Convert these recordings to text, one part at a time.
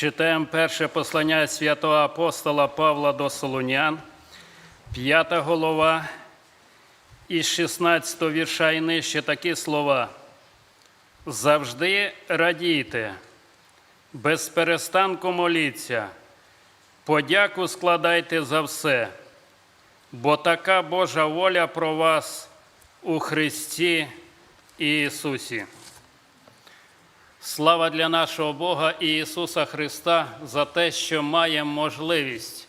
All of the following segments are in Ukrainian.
Читаємо перше послання святого апостола Павла до Солунян, п'ята голова, із 16 вірша і нижче такі слова. Завжди радійте, без перестанку моліться, подяку складайте за все, бо така Божа воля про вас у Христі Ісусі. Слава для нашого Бога і Ісуса Христа за те, що маємо можливість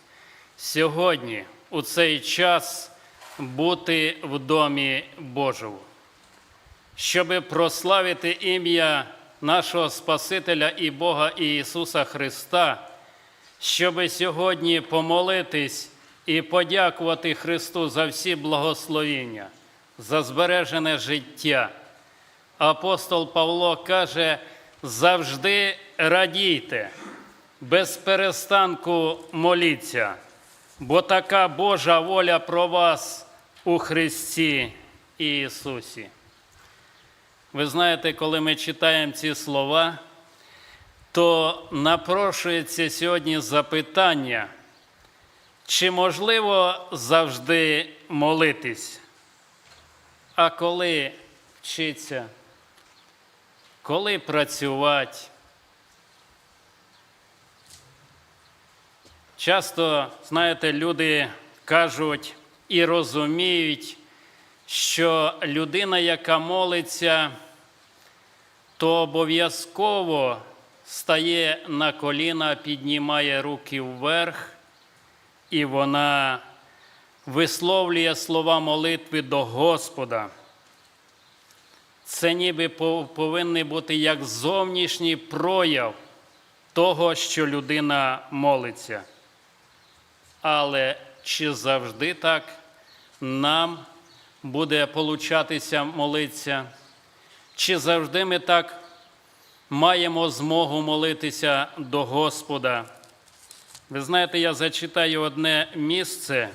сьогодні, у цей час, бути в домі Божому, щоб прославити ім'я нашого Спасителя і Бога Ісуса Христа, щоб сьогодні помолитись і подякувати Христу за всі благословіння, за збережене життя. Апостол Павло каже, завжди радійте, без перестанку моліться, бо така Божа воля про вас у Христі Ісусі. Ви знаєте, коли ми читаємо ці слова, то напрошується сьогодні запитання, чи можливо завжди молитись, а коли вчиться, коли працювати. Часто, знаєте, люди кажуть і розуміють, що людина, яка молиться, то обов'язково стає на коліна, піднімає руки вверх, і вона висловлює слова молитви до Господа. Це ніби повинен бути як зовнішній прояв того, що людина молиться. Але чи завжди так нам буде получатися молитися? Чи завжди ми так маємо змогу молитися до Господа? Ви знаєте, я зачитаю одне місце,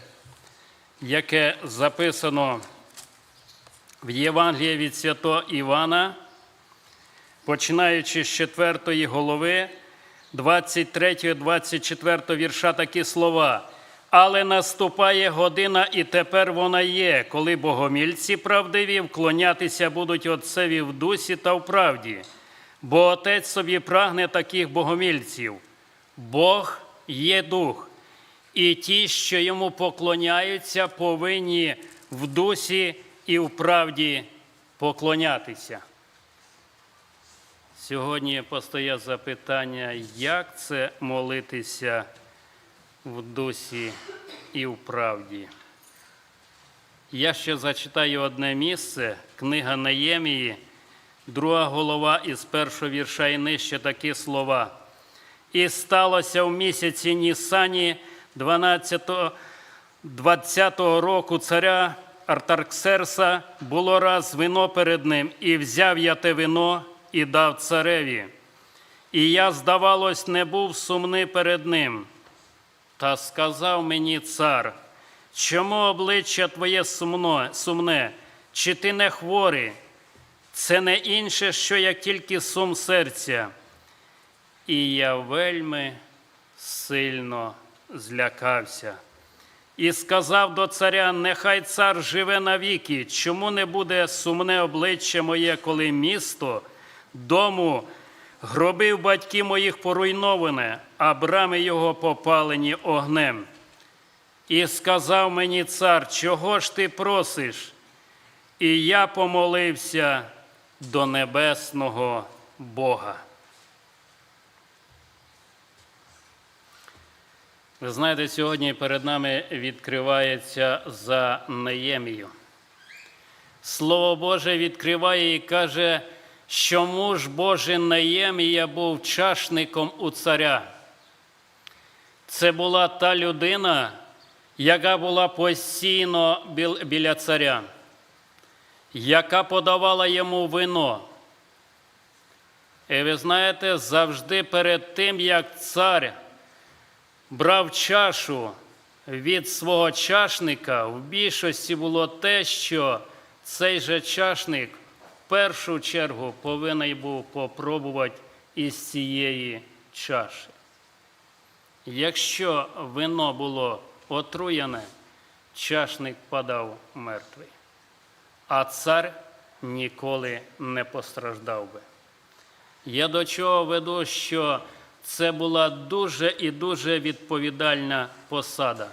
яке записано в Євангелії від святого Івана, починаючи з 4 голови, 23, 24 вірша такі слова. Але наступає година, і тепер вона є, коли богомільці правдиві вклонятися будуть Отцеві в дусі та в правді, бо Отець собі прагне таких богомільців. Бог є дух, і ті, що йому поклоняються, повинні в дусі і в правді поклонятися. Сьогодні постає запитання, як це молитися в дусі і в правді. Я ще зачитаю одне місце, книга Неємії, друга голова із першого вірша і нижче такі слова. І сталося в місяці Нісані 12 20-го року царя Артарксерса було раз вино перед ним, і взяв я те вино і дав цареві. І я, здавалось, не був сумний перед ним. Та сказав мені цар, чому обличчя твоє сумно, сумне, чи ти не хворий? Це не інше, що як тільки сум серця. І я вельми сильно злякався. І сказав до царя: Нехай цар живе навіки, чому не буде сумне обличчя моє, коли місто, дому, гробив батьків моїх поруйноване, а брами його попалені огнем. І сказав мені цар, чого ж ти просиш? І я помолився до небесного Бога. Ви знаєте, сьогодні перед нами відкривається за Неємію. Слово Боже відкриває і каже, що муж Божий Неємія був чашником у царя. Це була та людина, яка була постійно біля царя, яка подавала йому вино. І ви знаєте, завжди перед тим, як цар брав чашу від свого чашника, в більшості було те, що цей же чашник в першу чергу повинен був попробувати із цієї чаші. Якщо вино було отруєне, чашник падав мертвий, а цар ніколи не постраждав би. Я до чого веду, що це була дуже і дуже відповідальна посада.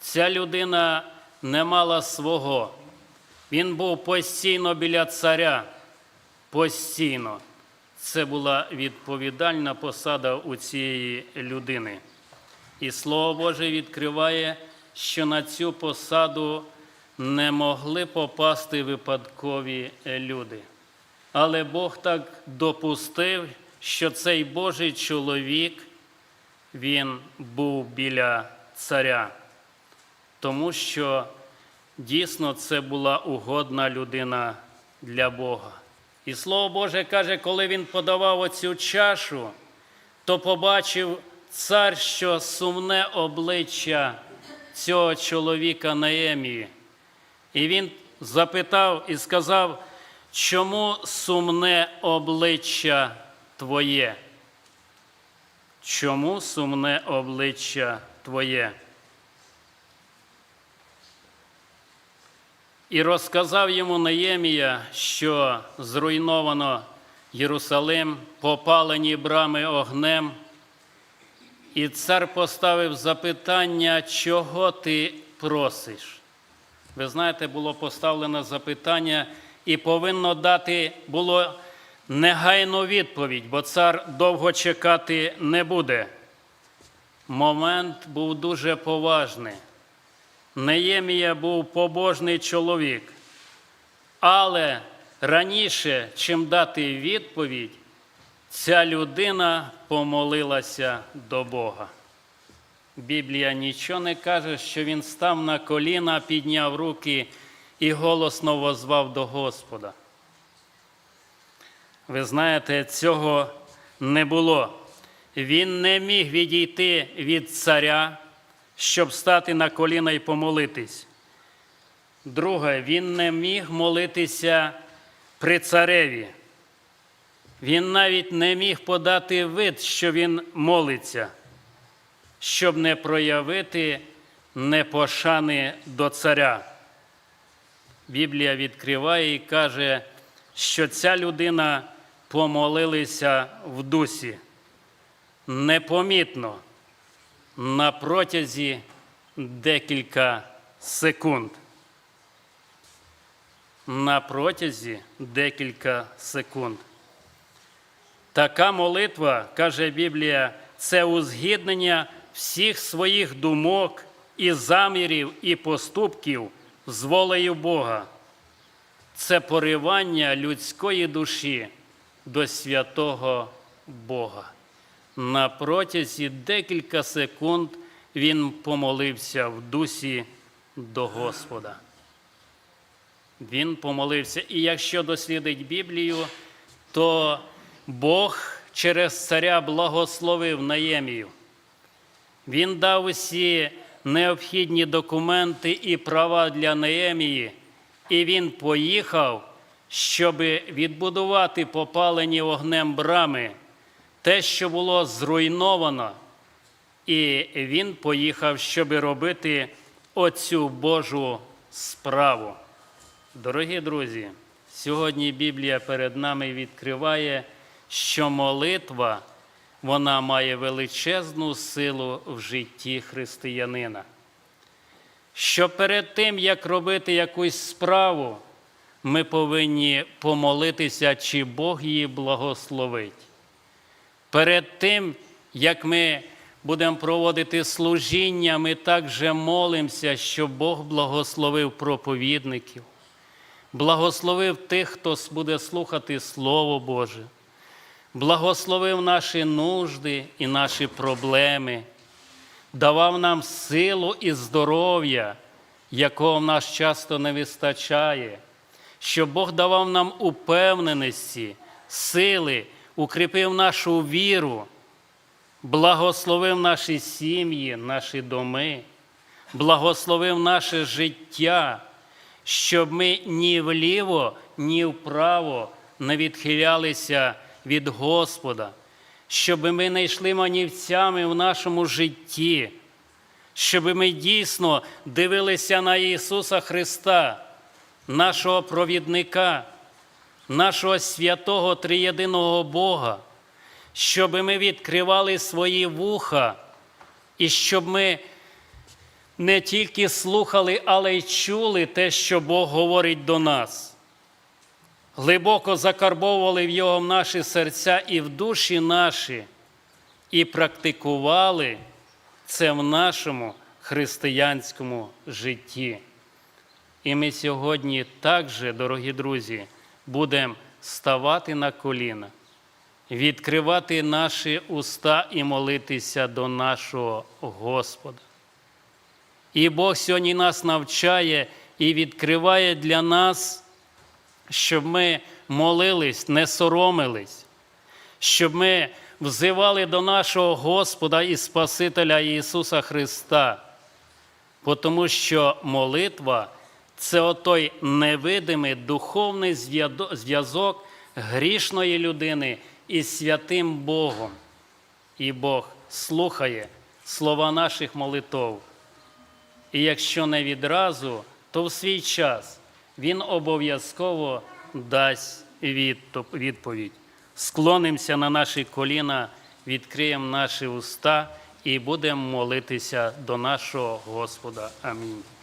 Ця людина не мала свого. Він був постійно біля царя, постійно. Це була відповідальна посада у цієї людини. І Слово Боже відкриває, що на цю посаду не могли попасти випадкові люди. Але Бог так допустив, що цей Божий чоловік, він був біля царя, тому що дійсно це була угодна людина для Бога. І Слово Боже каже, коли він подавав оцю чашу, то побачив цар, що сумне обличчя цього чоловіка Наємії. І він запитав і сказав, чому сумне обличчя твоє? Чому сумне обличчя твоє? І розказав йому Наємія, що зруйновано Єрусалим, попалені брами огнем. І цар поставив запитання, чого ти просиш. Ви знаєте, було поставлено запитання, і повинно дати було негайну відповідь, бо цар довго чекати не буде. Момент був дуже поважний. Неємія був побожний чоловік, але раніше, чим дати відповідь, ця людина помолилася до Бога. Біблія нічого не каже, що він став на коліна, підняв руки і голосно возвав до Господа. Ви знаєте, цього не було. Він не міг відійти від царя, щоб стати на коліна і помолитись. Друге, він не міг молитися при цареві. Він навіть не міг подати вид, що він молиться, щоб не проявити непошани до царя. Біблія відкриває і каже, що ця людина помолилася в дусі непомітно на протязі декілька секунд. На протязі декілька секунд. Така молитва, каже Біблія, це узгіднення всіх своїх думок і замірів і поступків з волею Бога. Це поривання людської душі до святого Бога. На протязі декілька секунд він помолився в дусі до Господа. Він помолився. І якщо дослідить Біблію, то Бог через царя благословив Наємію. Він дав усі необхідні документи і права для Неємії, і він поїхав, щоб відбудувати попалені вогнем брами, те, що було зруйновано. І він поїхав, щоб робити оцю Божу справу. Дорогі друзі, сьогодні Біблія перед нами відкриває, що молитва вона має величезну силу в житті християнина. Що перед тим, як робити якусь справу, ми повинні помолитися, чи Бог її благословить. Перед тим, як ми будемо проводити служіння, ми також молимося, щоб Бог благословив проповідників, благословив тих, хто буде слухати Слово Боже, благословив наші нужди і наші проблеми, давав нам силу і здоров'я, якого в нас часто не вистачає, щоб Бог давав нам упевненості, сили, укріпив нашу віру, благословив наші сім'ї, наші доми, благословив наше життя, щоб ми ні вліво, ні вправо не відхилялися від Господа, щоб ми не йшли манівцями в нашому житті, щоб ми дійсно дивилися на Ісуса Христа, нашого провідника, нашого святого триєдиного Бога, щоб ми відкривали свої вуха і щоб ми не тільки слухали, але й чули те, що Бог говорить до нас. Глибоко закарбовували в його наші серця і в душі наші, і практикували це в нашому християнському житті. І ми сьогодні також, дорогі друзі, будемо ставати на коліна, відкривати наші уста і молитися до нашого Господа. І Бог сьогодні нас навчає і відкриває для нас, щоб ми молились, не соромились, щоб ми взивали до нашого Господа і Спасителя Ісуса Христа. Тому що молитва це отой невидимий духовний зв'язок грішної людини із святим Богом. І Бог слухає слова наших молитов. І якщо не відразу, то в свій час Він обов'язково дасть відповідь. Склонимося на наші коліна, відкриємо наші уста і будемо молитися до нашого Господа. Амінь.